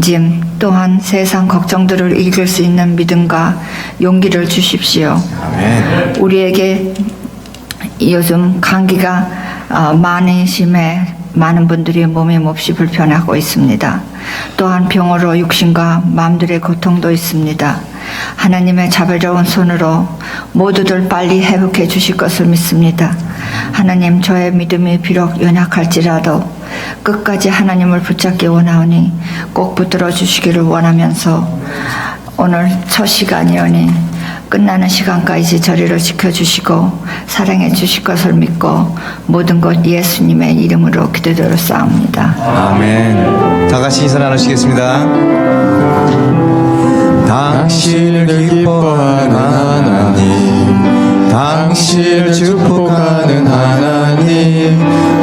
짐 또한 세상 걱정들을 이길 수 있는 믿음과 용기를 주십시오. 우리에게 요즘 감기가 어, 많이 심해 많은 분들이 몸이 몹시 불편하고 있습니다. 또한 병으로 육신과 마음들의 고통도 있습니다. 하나님의 자비로운 손으로 모두들 빨리 회복해 주실 것을 믿습니다. 하나님 저의 믿음이 비록 연약할지라도 끝까지 하나님을 붙잡기 원하오니 꼭 붙들어 주시기를 원하면서 오늘 첫 시간이오니 끝나는 시간까지 저리를 지켜주시고 사랑해 주실 것을 믿고 모든 것 예수님의 이름으로 기도드렸사옵니다. 아멘. 다 같이 인사 나누시겠습니다. 당신을 기뻐하는 하나님, 당신을 축복하는 하나님,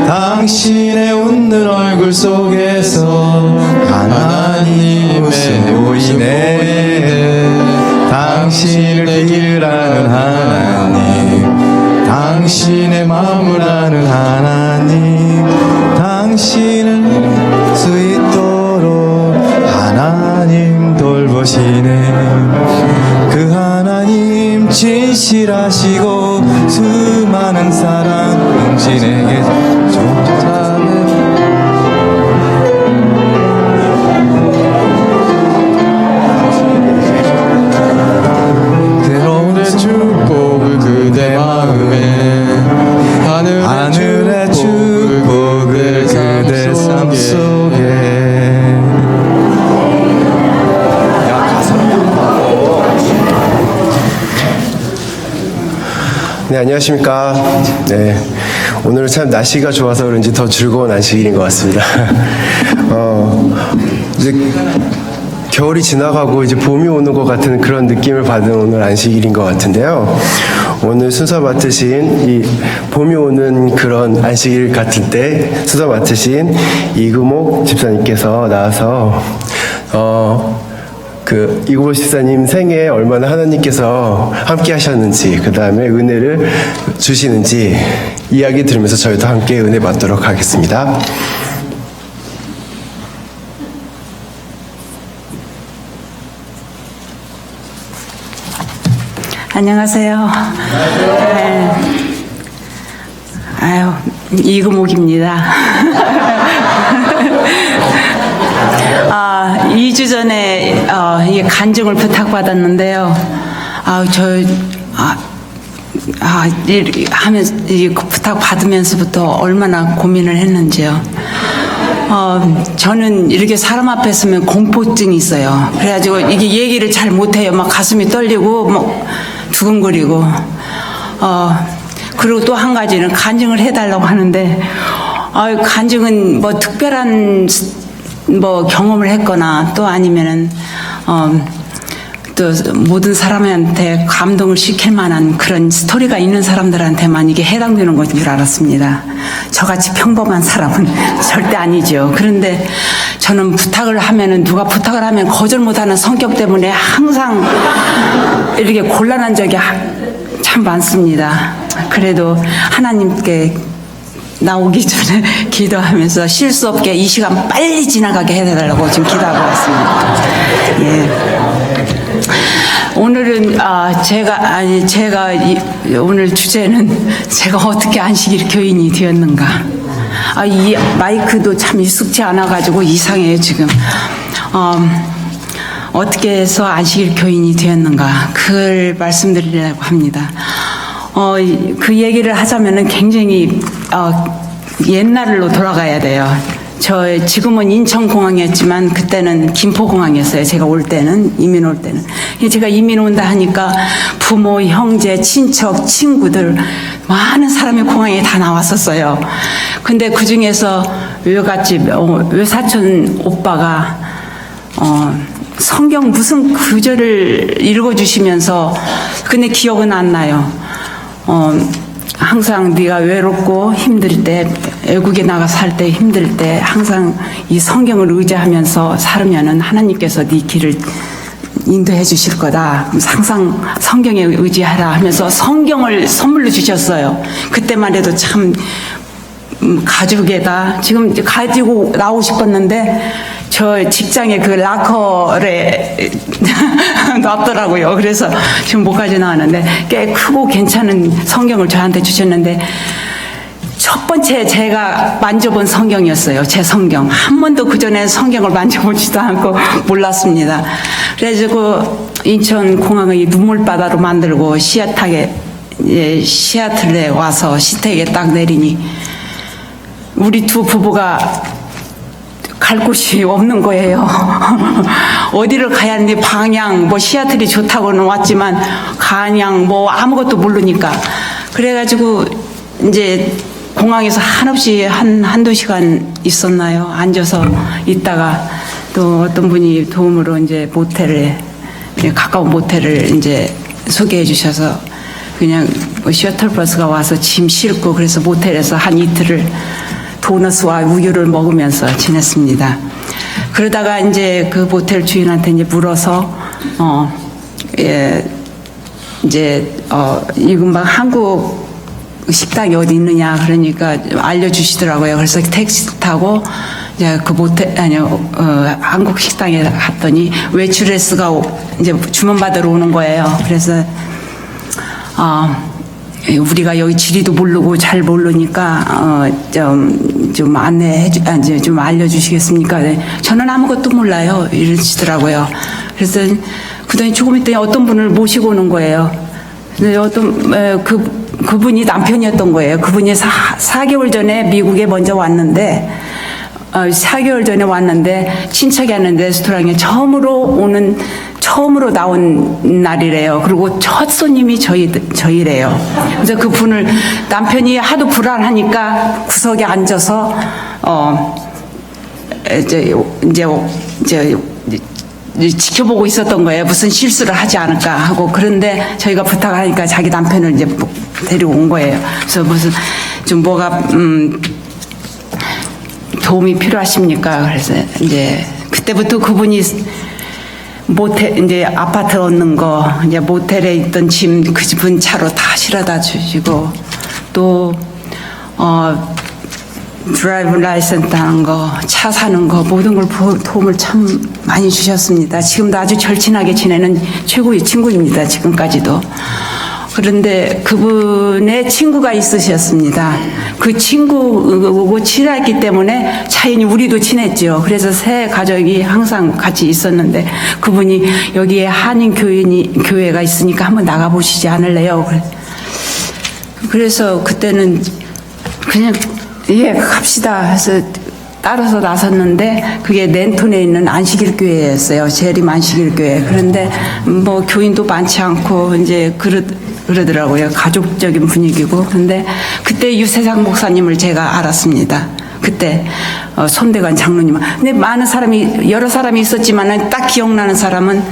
당신의 웃는 얼굴 속에서 하나님의 보이네. 당신을 길하는 하나님, 당신의 마음을 아는 하나님, 당신을 수 있도록 하나님 돌보시네. 그 하나님 진실하시고 수많은 사랑 당신에게 쫓아 하늘의 축복을 그대 삶 속에 네, 안녕하십니까. 네. 오늘은 참 날씨가 좋아서 그런지 더 즐거운 안식일인 것 같습니다. 어, 이제 겨울이 지나가고 이제 봄이 오는 것 같은 그런 느낌을 받은 오늘 안식일인 것 같은데요. 오늘 순서 맡으신 이 봄이 오는 그런 안식일 같을 때 순서 맡으신 이금옥 집사님께서 나와서 어, 그 이구보 집사님 생에 얼마나 하나님께서 함께 하셨는지 그 다음에 은혜를 주시는지 이야기 들으면서 저희도 함께 은혜 받도록 하겠습니다. 안녕하세요. 네. 아유, 이금옥입니다. 아, 2주 전에 어, 이 간증을 부탁받았는데요. 아, 저 아, 아, 이, 하면서 이 부탁 받으면서부터 얼마나 고민을 했는지요. 어, 저는 이렇게 사람 앞에 서면 공포증이 있어요. 그래가지고 이게 얘기를 잘 못해요. 막 가슴이 떨리고, 막 두근거리고. 어, 그리고 또 한 가지는 간증을 해달라고 하는데, 아 간증은 뭐 특별한 뭐 경험을 했거나 또 아니면은, 어, 또 모든 사람한테 감동을 시킬 만한 그런 스토리가 있는 사람들한테만 이게 해당되는 것인 줄 알았습니다. 저같이 평범한 사람은 절대 아니죠. 그런데 저는 부탁을 하면은 누가 부탁을 하면 거절 못하는 성격 때문에 항상 이렇게 곤란한 적이 하- 참 많습니다. 그래도 하나님께 나오기 전에 기도하면서 실수 없게 이 시간 빨리 지나가게 해달라고 지금 기도하고 있습니다. 예. 오늘은 아 제가 아니 제가 이, 오늘 주제는 제가 어떻게 안식일 교인이 되었는가. 아 이 마이크도 참 익숙치 않아 가지고 이상해요 지금. 음, 어떻게 해서 안식일 교인이 되었는가 그걸 말씀드리려고 합니다. 어, 이- 그 얘기를 하자면은 굉장히 어, 옛날로 돌아가야 돼요. 저 지금은 인천공항이었지만 그때는 김포공항이었어요. 제가 올 때는 이민 올 때는 제가 이민 온다 하니까 부모, 형제, 친척, 친구들 많은 사람이 공항에 다 나왔었어요. 근데 그 중에서 외갓집 어, 외사촌 오빠가 어, 성경 무슨 구절을 읽어주시면서 근데 기억은 안 나요. 어, 항상 네가 외롭고 힘들 때 외국에 나가 살 때 힘들 때 항상 이 성경을 의지하면서 살으면은 하나님께서 네 길을 인도해 주실 거다. 항상 성경에 의지하라 하면서 성경을 선물로 주셨어요. 그때만 해도 참 음, 가죽에다 지금 가지고 나오고 싶었는데 저 직장에 그 라커에 놨더라고요. 그래서 지금 못까지 나왔는데 꽤 크고 괜찮은 성경을 저한테 주셨는데 첫 번째 제가 만져본 성경이었어요. 제 성경. 한 번도 그 전에 성경을 만져보지도 않고 몰랐습니다. 그래가지고 인천 공항의 눈물바다로 만들고 시애틀에 예, 시애틀에 와서 시댁에 딱 내리니 우리 두 부부가 갈 곳이 없는 거예요. 어디를 가야 하는데 방향 뭐 시애틀이 좋다고는 왔지만 간양 뭐 아무것도 모르니까 그래가지고 이제 공항에서 한없이 한 한두 시간 있었나요? 앉아서 있다가 또 어떤 분이 도움으로 이제 이제 가까운 모텔을 이제 소개해 주셔서 그냥 뭐 셔틀버스가 와서 짐 싣고 그래서 모텔에서 한 이틀을 도너스와 우유를 먹으면서 지냈습니다. 그러다가 이제 그 모텔 주인한테 이제 물어서 어, 예, 이제 어, 이 금방 한국 식당이 어디 있느냐 그러니까 알려주시더라고요. 그래서 택시 타고 이제 그 모텔 아니요 어, 한국 식당에 갔더니 외출레스가 오- 이제 주문 받으러 오는 거예요. 그래서 어, 우리가 여기 지리도 모르고 잘 모르니까 어, 좀, 좀 안내해 주, 아, 좀 알려주시겠습니까? 네. 저는 아무것도 몰라요. 이러시더라고요. 그래서 그더니 조금 있더니 어떤 분을 모시고 오는 거예요. 근데 어떤 에, 그 그분이 남편이었던 거예요. 그분이 사, 4개월 전에 미국에 먼저 왔는데 어, 4개월 전에 왔는데 친척이 하는 레스토랑에 처음으로 오는 처음으로 나온 날이래요. 그리고 첫 손님이 저희 저희래요. 그래서 그 분을 남편이 하도 불안하니까 구석에 앉아서 어 이제 이제 이제 지켜보고 있었던 거예요. 무슨 실수를 하지 않을까 하고 그런데 저희가 부탁하니까 자기 남편을 이제 데리고 온 거예요. 그래서 무슨 좀 뭐가 음 도움이 필요하십니까? 그래서 이제 그때부터 그분이 모텔 이제 아파트 얻는 거 이제 모텔에 있던 짐 그 집은 차로 다 실어다 주시고 또 어 드라이브 라이센스 하는 거, 차 사는 거, 모든 걸 보- 도움을 참 많이 주셨습니다. 지금도 아주 절친하게 지내는 최고의 친구입니다. 지금까지도. 그런데 그분의 친구가 있으셨습니다. 그 친구하고 친했기 때문에 차인이 우리도 친했죠. 그래서 새 가족이 항상 같이 있었는데 그분이 여기에 한인 교인이, 교회가 있으니까 한번 나가 보시지 않을래요? 그래- 그래서 그때는 그냥 예 갑시다 해서 따라서 나섰는데 그게 렌톤에 있는 안식일 교회였어요 재림 안식일 교회 그런데 뭐 교인도 많지 않고 이제 그러 그러더라고요. 가족적인 분위기고. 근데 그때 유세상 목사님을 제가 알았습니다. 그때 어, 손대관 장로님 근데 많은 사람이 여러 사람이 있었지만은 딱 기억나는 사람은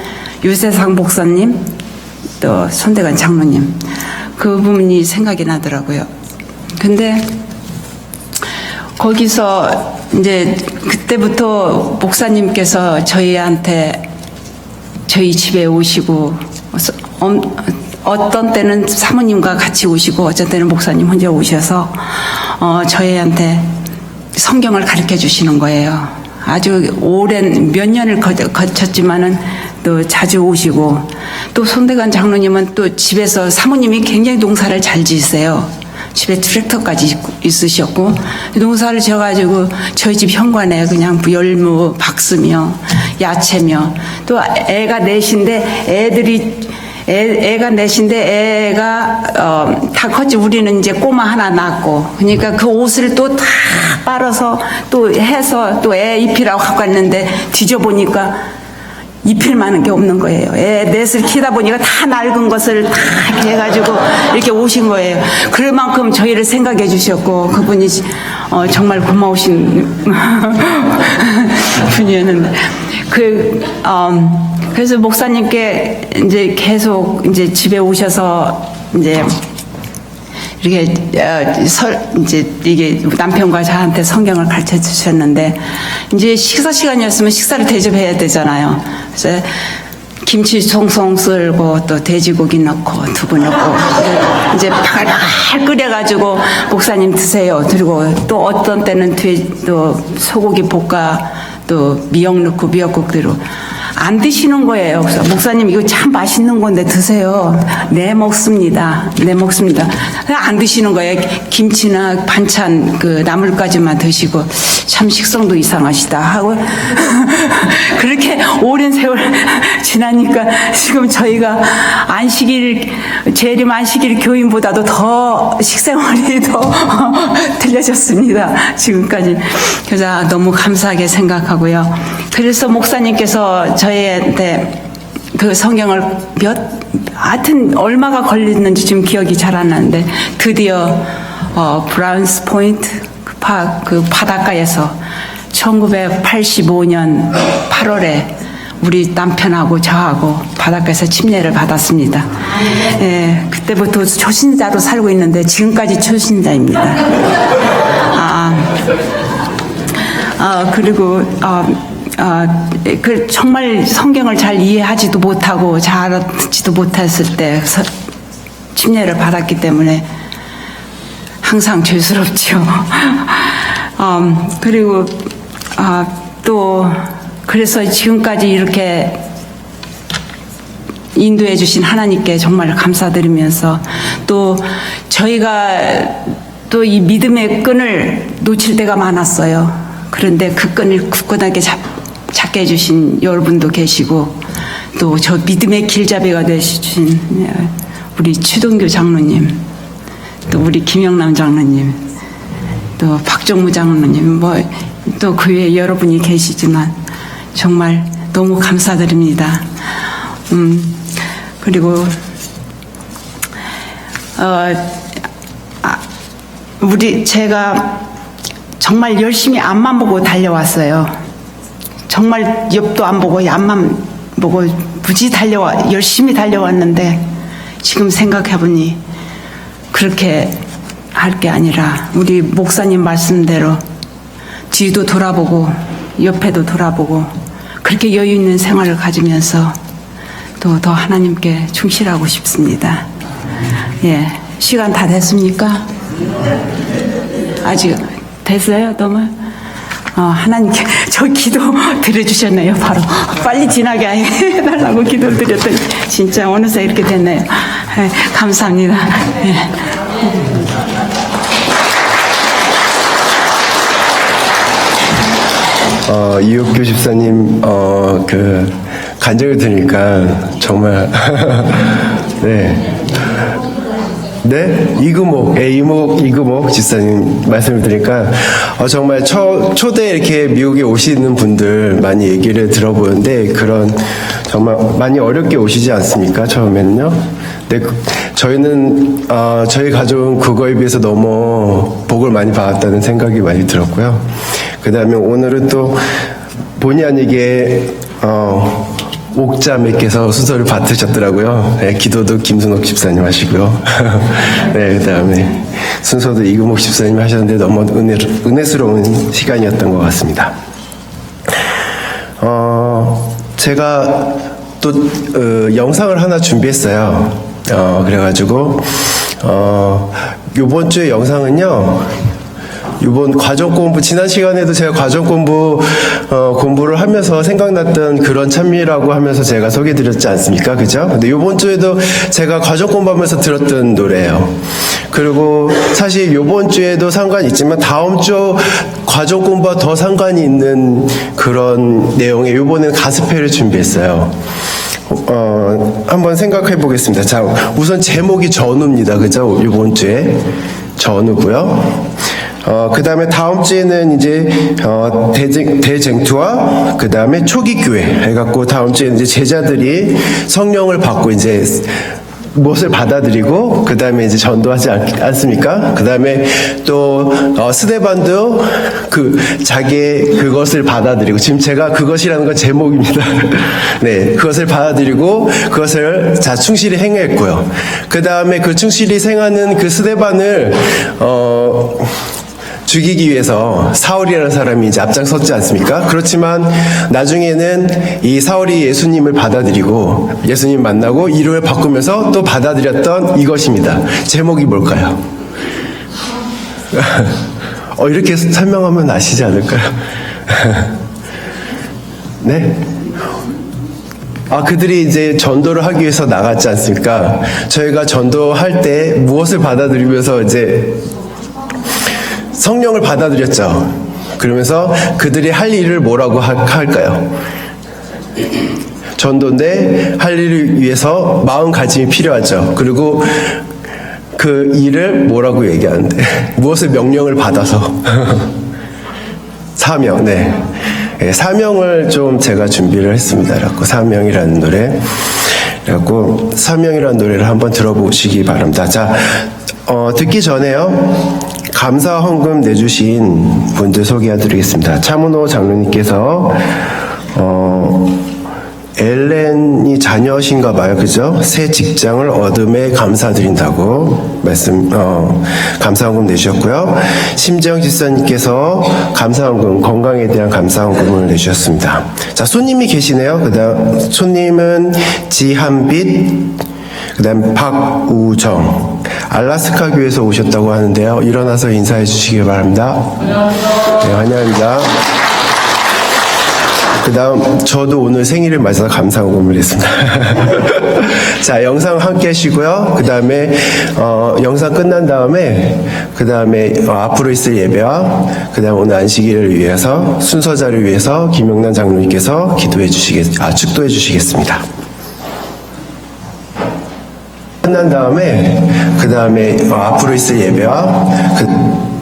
유세상 목사님 또 손대관 장로님. 그분이 생각이 나더라고요. 근데 거기서 이제 그때부터 목사님께서 저희한테 저희 집에 오시고 어떤 때는 사모님과 같이 오시고 어떤 때는 목사님 혼자 오셔서 어, 저희한테 성경을 가르쳐 주시는 거예요. 아주 오랜 몇 년을 거- 거쳤지만은 또 자주 오시고 또 손대관 장로님은 또 집에서 사모님이 굉장히 농사를 잘 지으세요. 집에 트랙터까지 있으셨고 농사를 지어가지고 저희 집 현관에 그냥 열무, 박스며 야채며 또 애가 넷인데 애들이 애, 애 가 넷인데 애가 어, 다 컸지 우리는 이제 꼬마 하나 낳고 그러니까 그 옷을 또 다 빨아서 또 해서 또 애 입히라고 갖고 왔는데 뒤져보니까 입힐 만한 게 없는 거예요. 애 넷을 키다 보니까 다 낡은 것을 다 이렇게 해가지고 이렇게 오신 거예요. 그럴 만큼 저희를 생각해 주셨고 그분이 어, 정말 고마우신 분이었는데 그 음, 그래서 목사님께 이제 계속 이제 집에 오셔서 이제 이렇게 어, 설 이제 이게 남편과 저한테 성경을 가르쳐 주셨는데 이제 식사 시간이었으면 식사를 대접해야 되잖아요. 그래서 김치 송송 썰고 또 돼지고기 넣고 두부 넣고 이제 팔팔 끓여가지고 목사님 드세요. 그리고 또 어떤 때는 돼, 또 소고기 볶아 또 미역 넣고 미역국대로 안 드시는 거예요. 그래서 목사님 이거 참 맛있는 건데 드세요. 네 먹습니다. 네 먹습니다. 안 드시는 거예요. 김치나 반찬 그 나물까지만 드시고 참 식성도 이상하시다 하고 그렇게 오랜 세월 지나니까 지금 저희가 안식일 재림 안식일 교인보다도 더 식생활이 더 틀려졌습니다. 지금까지 그래서 너무 감사하게 생각하고요. 그래서 목사님께서 저희한테 그 성경을 몇 하여튼 얼마가 걸렸는지 지금 기억이 잘 안 나는데 드디어 어, 브라운스 포인트 그, 파, 그 바닷가에서 1985년 8월에 우리 남편하고 저하고 바닷가에서 침례를 받았습니다. 예, 그때부터 초신자로 살고 있는데 지금까지 초신자입니다. 아, 아 그리고 아, 아, 그 정말 성경을 잘 이해하지도 못하고 잘 알아듣지도 못했을 때 서- 침례를 받았기 때문에 항상 죄스럽죠. 음, 그리고 아, 또 그래서 지금까지 이렇게 인도해 주신 하나님께 정말 감사드리면서 또 저희가 또 이 믿음의 끈을 놓칠 때가 많았어요. 그런데 그 끈을 굳건하게 잡, 잡게 해주신 여러분도 계시고 또 저 믿음의 길잡이가 되신 우리 최동규 장로님 또 우리 김영남 장로님 또 박정무 장로님 뭐 또 그 외에 여러분이 계시지만 정말 너무 감사드립니다. 음 그리고 어 아, 우리 제가 정말 열심히 앞만 보고 달려왔어요. 정말 옆도 안 보고 앞만 보고 무지 달려와 열심히 달려왔는데 지금 생각해 보니 그렇게 할 게 아니라 우리 목사님 말씀대로 뒤도 돌아보고 옆에도 돌아보고 그렇게 여유 있는 생활을 가지면서 또 더 하나님께 충실하고 싶습니다. 예, 시간 다 됐습니까? 아직 됐어요? 너무? 어, 하나님께 저 기도 드려주셨네요. 바로 빨리 지나게 해달라고 기도 드렸더니 진짜 어느새 이렇게 됐네요. 예, 감사합니다. 예. 어, 이옥규 집사님, 어, 그, 간증을 들으니까 정말, 네. 네? 이금옥, 예, 이목, 이금옥 집사님 말씀을 드리니까, 어, 정말 초, 초대 이렇게 미국에 오시는 분들 많이 얘기를 들어보는데, 그런, 정말 많이 어렵게 오시지 않습니까? 처음에는요? 네, 그- 저희는, 어, 저희 가족은 그거에 비해서 너무 복을 많이 받았다는 생각이 많이 들었고요. 그 다음에 오늘은 또 본의 아니게, 어, 옥자매께서 순서를 받으셨더라고요. 네, 기도도 김순옥 집사님 하시고요. 네, 그 다음에 순서도 이금옥 집사님 하셨는데 너무 은혜, 은혜스러운 시간이었던 것 같습니다. 어, 제가 또 어, 영상을 하나 준비했어요. 어, 그래가지고 어, 요번 주에 영상은요. 이번 과정 공부 지난 시간에도 제가 과정 공부 어, 공부를 하면서 생각났던 그런 찬미라고 하면서 제가 소개드렸지 않습니까? 그죠? 근데 이번 주에도 제가 과정 공부하면서 들었던 노래예요. 그리고 사실 이번 주에도 상관이 있지만 다음 주 과정 공부와 더 상관이 있는 그런 내용에 이번에는 가스펠을 준비했어요. 어, 한번 생각해 보겠습니다. 자, 우선 제목이 전우입니다. 그죠? 이번 주에 전우고요. 어, 그 다음에 다음 주에는 이제, 어, 대쟁, 대쟁투와 그 다음에 초기 교회 해갖고 다음 주에 이제 제자들이 성령을 받고 이제 무엇을 받아들이고 그 다음에 이제 전도하지 않, 않습니까? 그 다음에 또 어, 스데반도 그 자기의 그것을 받아들이고 지금 제가 그것이라는 건 제목입니다. 네, 그것을 받아들이고 그것을 자 충실히 행했고요. 그 다음에 그 충실히 행하는 그 스데반을 어. 죽이기 위해서 사울이라는 사람이 이제 앞장섰지 않습니까? 그렇지만 나중에는 이 사울이 예수님을 받아들이고 예수님 만나고 이름을 바꾸면서 또 받아들였던 이것입니다. 제목이 뭘까요? 어, 이렇게 설명하면 아시지 않을까요? 네? 아, 그들이 이제 전도를 하기 위해서 나갔지 않습니까? 저희가 전도할 때 무엇을 받아들이면서 이제 성령을 받아들였죠. 그러면서 그들이 할 일을 뭐라고 하- 할까요? 전도인데 할 일을 위해서 마음가짐이 필요하죠. 그리고 그 일을 뭐라고 얘기하는데 무엇을 명령을 받아서 사명, 네. 예, 사명을 좀 제가 준비를 했습니다. 그래갖고 사명이라는 노래. 그래갖고 사명이라는 노래를 한번 들어보시기 바랍니다. 자, 어, 듣기 전에요. 감사 헌금 내주신 분들 소개해드리겠습니다. 차문호 장로님께서 어, 엘렌이 자녀신가 봐요. 그죠? 새 직장을 얻음에 감사드린다고 말씀, 어, 감사원금 내주셨고요. 심재영 집사님께서 감사원금, 건강에 대한 감사원금을 내주셨습니다. 자, 손님이 계시네요. 그 다음, 손님은 지한빛, 그 다음 박우정, 알라스카 교에서 오셨다고 하는데요. 일어나서 인사해 주시기 바랍니다. 네, 환영합니다. 그 다음, 저도 오늘 생일을 맞아서 감사원금을 냈습니다. 자, 영상 함께 하시고요. 그 다음에, 어, 영상 끝난 다음에, 그 다음에, 어, 앞으로 있을 예배와, 그 다음 오늘 안식일을 위해서, 순서자를 위해서 김영란 장로님께서 기도해 주시겠, 아, 축도해 주시겠습니다. 끝난 다음에, 그 다음에, 어, 앞으로 있을 예배와, 그,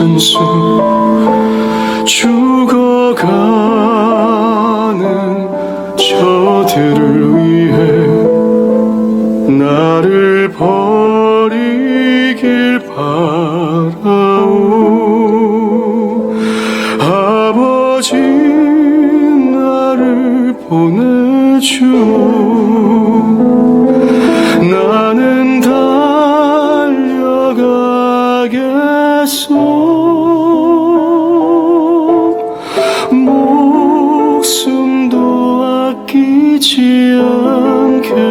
괜찮소 죽어가는 저들을 위해 나를 버리길 바라오. 아버지 나를 보내주오. 나는 달려가 겠소 목숨도 아끼지 않겠소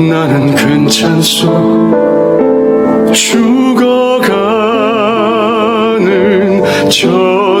나는 괜찮소? 죽어가는 저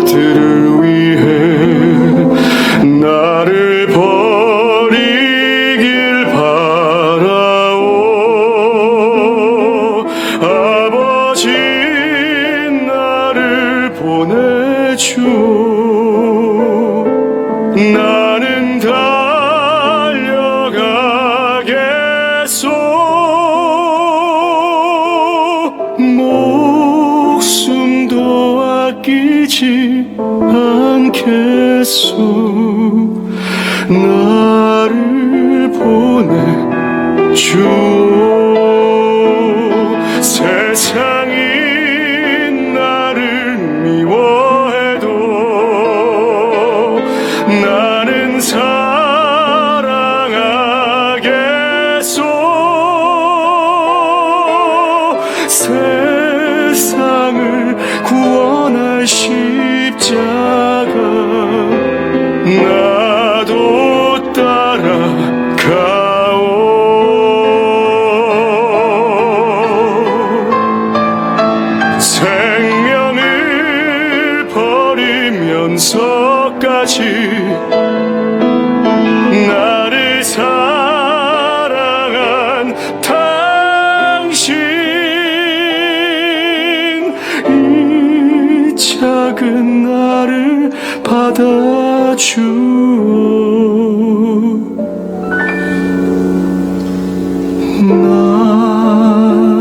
받아주오.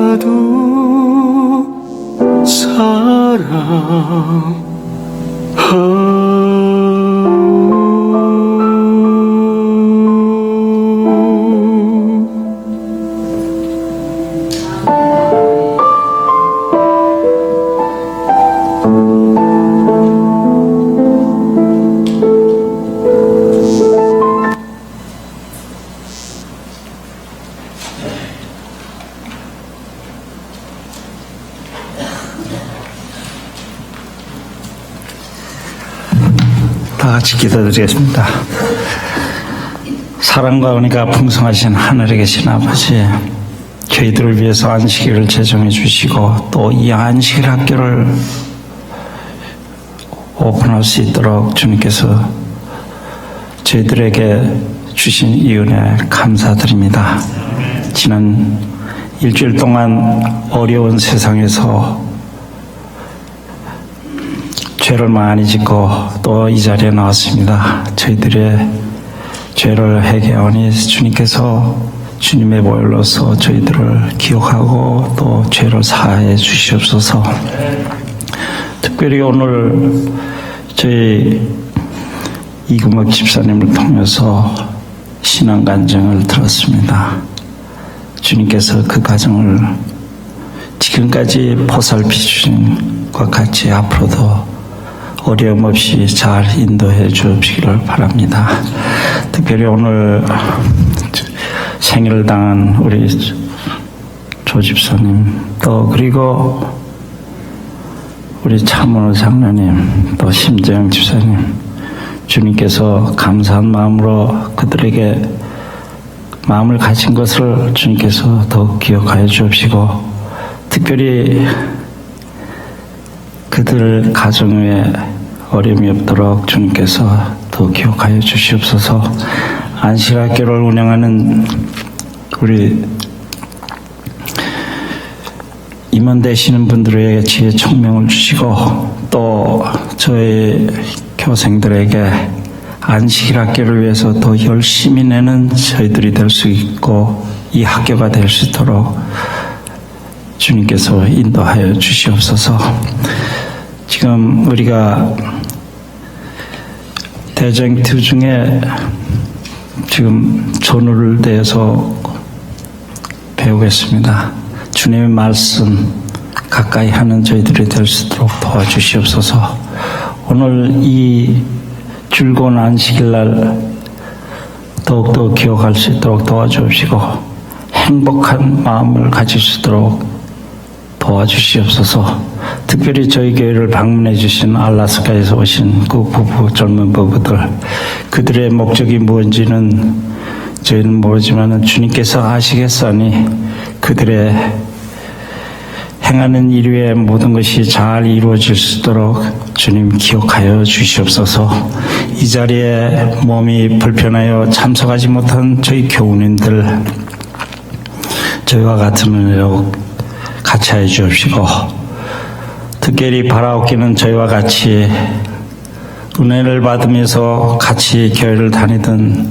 나도 사랑 기도드리겠습니다. 사랑과 은혜가 풍성하신 하늘에 계신 아버지, 저희들을 위해서 안식일을 제정해 주시고 또 이 안식일 학교를 오픈할 수 있도록 주님께서 저희들에게 주신 이 은혜 감사드립니다. 지난 일주일 동안 어려운 세상에서 죄를 많이 짓고 또 이 자리에 나왔습니다. 저희들의 죄를 회개하니 주님께서 주님의 보혈로서 저희들을 기억하고 또 죄를 사해 주시옵소서. 특별히 오늘 저희 이금옥 집사님을 통해서 신앙 간증을 들었습니다. 주님께서 그 가정을 지금까지 보살피 주신 것 같이 앞으로도 어려움 없이 잘 인도해 주시기를 바랍니다. 특별히 오늘 생일을 당한 우리 조 집사님 또 그리고 우리 차문호 장로님 또 심재영 집사님 주님께서 감사한 마음으로 그들에게 마음을 가진 것을 주님께서 더욱 기억하여 주옵시고 특별히 그들 가정 위에 어려움이 없도록 주님께서 더 기억하여 주시옵소서 안식학교를 운영하는 우리 임원 되시는 분들에게 지혜 총명을 주시고 또 저희 교생들에게 안식일 학교를 위해서 더 열심히 내는 저희들이 될 수 있고 이 학교가 될 수 있도록 주님께서 인도하여 주시옵소서. 지금 우리가 대쟁투 중에 지금 전우를 대해서 배우겠습니다. 주님의 말씀 가까이 하는 저희들이 될 수 있도록 도와주시옵소서. 오늘 이 즐거운 안식일 날 더욱더 기억할 수 있도록 도와주시고 행복한 마음을 가질 수 있도록 도와주시옵소서. 특별히 저희 교회를 방문해 주신 알라스카에서 오신 그 부부 젊은 부부들 그들의 목적이 뭔지는 저희는 모르지만 주님께서 아시겠사니 그들의 행하는 일 위에 모든 것이 잘 이루어질 수 있도록 주님 기억하여 주시옵소서. 이 자리에 몸이 불편하여 참석하지 못한 저희 교우님들 저희와 같은 은혜로 같이 하여 주옵시고 특별히 바라옵기는 저희와 같이 은혜를 받으면서 같이 교회를 다니던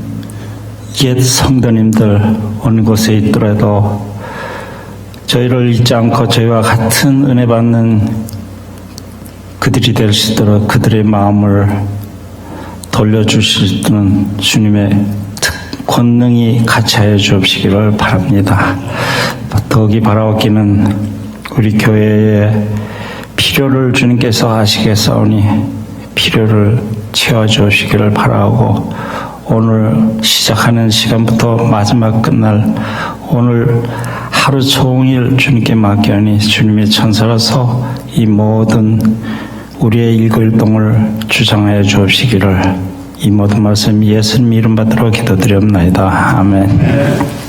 옛 성도님들 어느 곳에 있더라도 저희를 잊지 않고 저희와 같은 은혜 받는 그들이 될 수 있도록 그들의 마음을 돌려주실 수 있는 주님의 특 권능이 같이 하여 주옵시기를 바랍니다. 더욱이 바라옵기는 우리 교회의 필요를 주님께서 아시겠사오니 필요를 채워주시기를 바라고 오늘 시작하는 시간부터 마지막 끝날 오늘 하루 종일 주님께 맡겨니 주님의 천사로서 이 모든 우리의 일거일동을 주장하여 주옵시기를 이 모든 말씀 예수님 이름 받들어 기도드리옵나이다. 아멘.